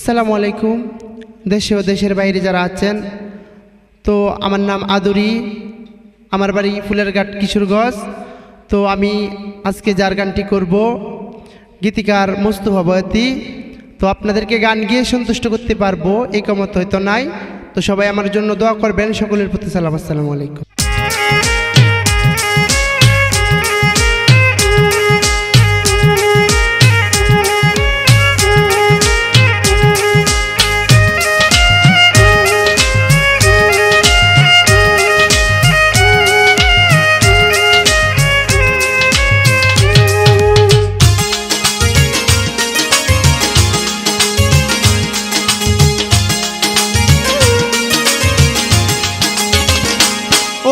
আসসালামু আলাইকুম। দেশে ও দেশের বাইরে যারা আছেন, তো আমার নাম আদুরি, আমার বাড়ি ফুলের ফুলেরঘাট কিশোরগঞ্জ তো আমি আজকে যার গানটি করব, গীতিকার মুস্তফা বয়তি। তো আপনাদেরকে গান গিয়ে সন্তুষ্ট করতে পারব, এই কমত হয়তো নাই। তো সবাই আমার জন্য দোয়া করবেন, সকলের প্রতি সালাম, আসসালামু আলাইকুম।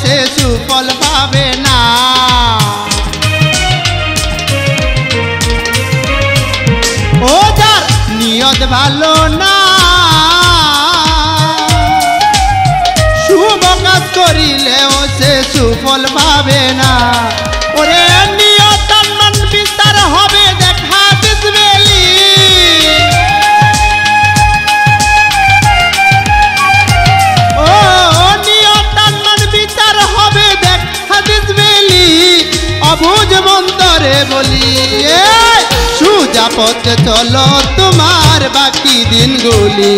সে সুফল পাবে না। ও যার নিয়ত ভালো না, শুভ করিলে ও সে সুফল পাবে না। ওরে মন্তরে বলি সুজা পথে চলো তোমার বাকি দিনগুলি।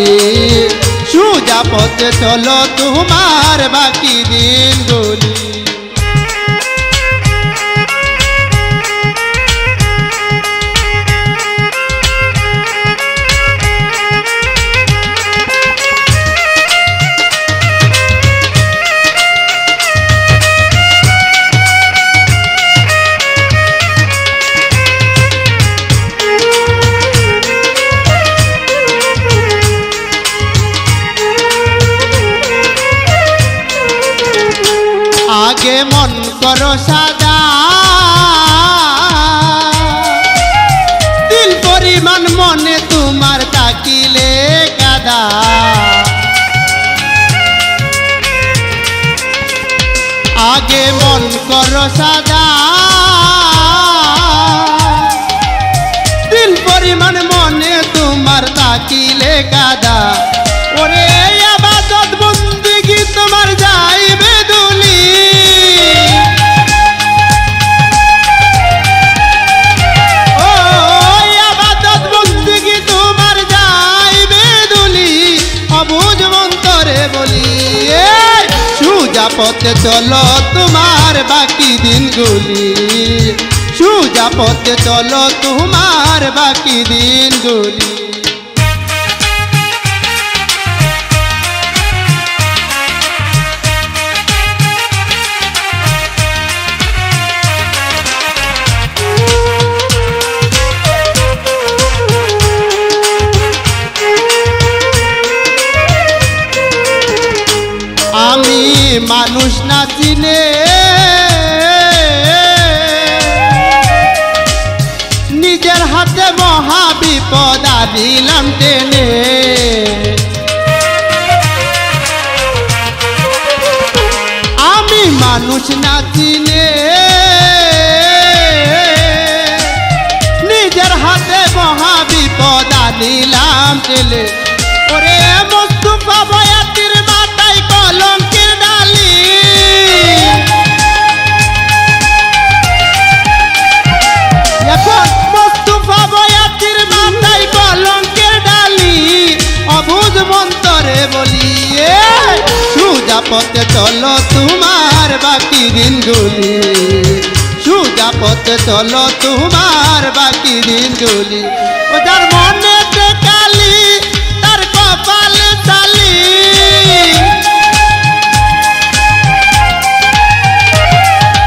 সুজা পথে চলো তোমার বাকি দিনগুলি। করো সাদা। দিল পরিমাণ মনে তোমার তাকিলে কাদা। আগে মন করো সাদা। দিল পরিমাণ মনে তোমার তাকিলে কাদা। সুজা পথে চলো তোমার বাকি দিনগুলি। সুজা পথে চলো তোমার বাকি দিনগুলি। আমি মানুষ না চিনে। নিজের হাতে মহা বিপদ আদিলাম টেনে। আমি মানুষ না চিনে। নিজের হাতে মহা বিপদ আনিলাম টেলে ওরে মুস্তুফা বয়াতির মাথায় কলঙ্কের কলঙ্কের ডালি অবুধ মন্তরে বলি এ, সুজা পথে চলো তোমার বাকি দিনগুলি। সুজা পথে চলো তোমার বাকি দিনগুলি। ও যার মনে কালি তার কপাল চালি।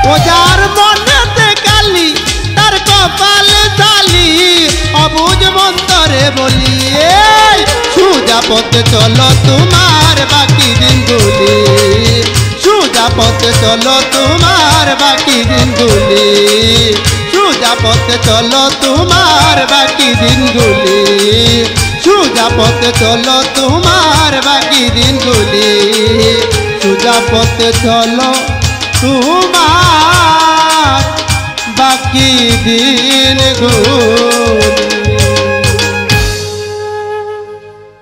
ও যার মনেতে কালি তার কপাল চালি। অবুজ মন্তরে বলি সুজা পথে চলো তোমার বাকি দিনগুলি। সুজা পথে চলো তোমার বাকি দিনগুলি। সুজা পথে চলো তোমার বাকি দিনগুলি। সুজা পথে চলো তোমার বাকি দিনগুলি। সুজা পথে চলো তোমার বাকি দিন গো